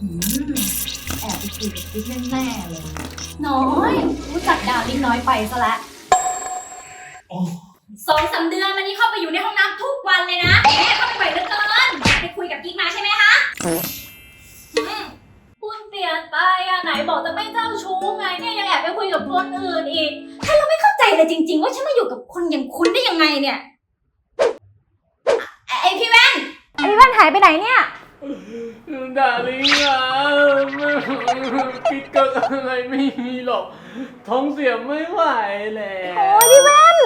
อืมแอบไปคุยกับกิ๊กแน่ๆเลย น้อย รู้จักดาวลิงน้อยไปซะและโอ้สองสามเดือนมันนี้เข้าไปอยู่ในห้องน้ำทุกวันเลยนะแม่เข้าไปบ่อยเหลือเกินไปคุยกับกิ๊กมาใช่ไหมคะอืมคุณเปลี่ยนไปอะไหนบอกจะไม่เจ้าชู้ไงเนี่ยยังแอบไปคุยกับคนอื่นอีกถ้าเราไม่เข้าใจเลยจริง ๆ ว่าฉันมาอยู่กับคนอย่างคุณได้ยังไงเนี่ยไอไอ้พี่แว่นไอพี่แว่นหายไปไหนเนี่ย ด่าลิงอะคิดกันอะไรไม่มีหรอก ท้องเสียไม่ไหวแล้ว โอ้ยพี่แว่น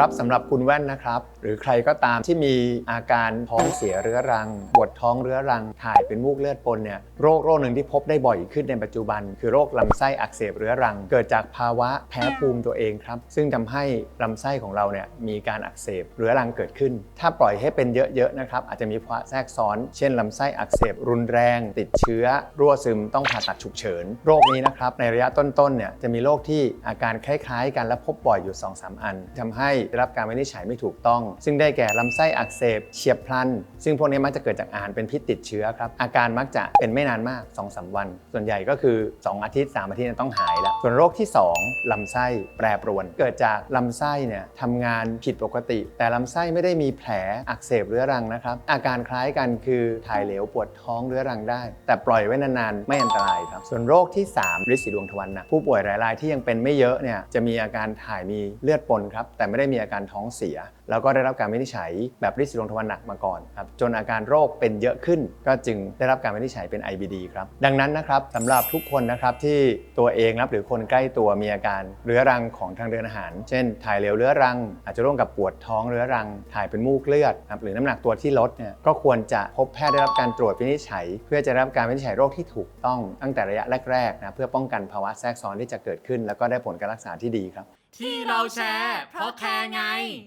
ครับสำหรับคุณแว่นนะครับ หรือใครก็ตามที่มีอาการท้องเสียเรื้อรังปวดท้องเรื้อรังถ่ายเป็นมูกเลือดปนเนี่ยโรคโรคหนึ่งที่พบได้บ่อยขึ้นในปัจจุบัน คือโรคลำไส้อักเสบเรื้อรัง เกิดจากภาวะแพ้ภูมิตัวเองครับ ซึ่งทำให้ลำไส้ของเราเนี่ยมีการอักเสบเรื้อรังเกิดขึ้น ถ้าปล่อยให้เป็นเยอะๆนะครับอาจจะมีภาวะแทรกซ้อน เช่นลำไส้อักเสบรุนแรง ติดเชื้อ รั่วซึมต้องผ่าตัดฉุกเฉิน โรคนี้นะครับในระยะต้นๆเนี่ยจะมีโรคที่อาการคล้ายๆกันและพบบ่อยอยู่ 2-3 อันทำให้ได้รับการวินิจฉัยไม่ถูกต้อง ซึ่งได้แก่ลำไส้อักเสบเฉียบพลัน ซึ่งพวกนี้มักจะเกิดจากอาหารเป็นพิษติดเชื้อครับ อาการมักจะเป็นไม่นานมาก2-3วัน ส่วนใหญ่ก็คือ 2 อาทิตย์ 3 อาทิตย์ต้องหายแล้ว ส่วนโรคที่ 2ลำไส้แปรปรวน เกิดจากลำไส้เนี่ยทำงานผิดปกติ แต่ลำไส้ไม่ได้มีแผลอักเสบเรื้อรังนะครับ อาการคล้ายกันคือถ่ายเหลวปวดท้องเรื้อรังได้ แต่ปล่อยไว้นานๆไม่อันตรายครับ ส่วนโรคที่3ฤทธิ์สีดวงทวารหนักผู้ป่วยรายรายๆที่ยังเป็นไม่เยอะเนี่ยจะมีอาการถ่ายมีเลือดปนครับแต่ไม่ได้มีอาการท้องเสีย แล้วก็ได้รับการวินิจฉัยแบบฤทธิ์สีดวงทวารหนักมาก่อนครับจนอาการโรคเป็นเยอะขึ้น ก็จึงได้รับการวินิจฉัยเป็น IBD ครับดังนั้นนะครับสำหรับทุกคนนะครับที่ตัวเองครับหรือคนใกล้ตัวมีอาการเรื้อรังของทางเดินอาหาร เช่น ถ่ายเหลวเรื้อรัง อาจจะร่วมกับปวดท้องเรื้อรัง ถ่ายเป็นมูกเลือดครับหรือน้ำหนักตัวที่ลดเนี่ยก็ควรจะพบแพทย์ได้รับการตรวจวินิจฉัย เพื่อจะได้รับการวินิจฉัยโรคที่ถูกต้องตั้งแต่ระยะแรกๆนะเพื่อป้องกันภาวะแทรกซ้อนที่จะเกิดขึ้น แล้วก็ได้ผลการรักษาที่ดีครับ ที่เราแชร์เพราะแคร์ไง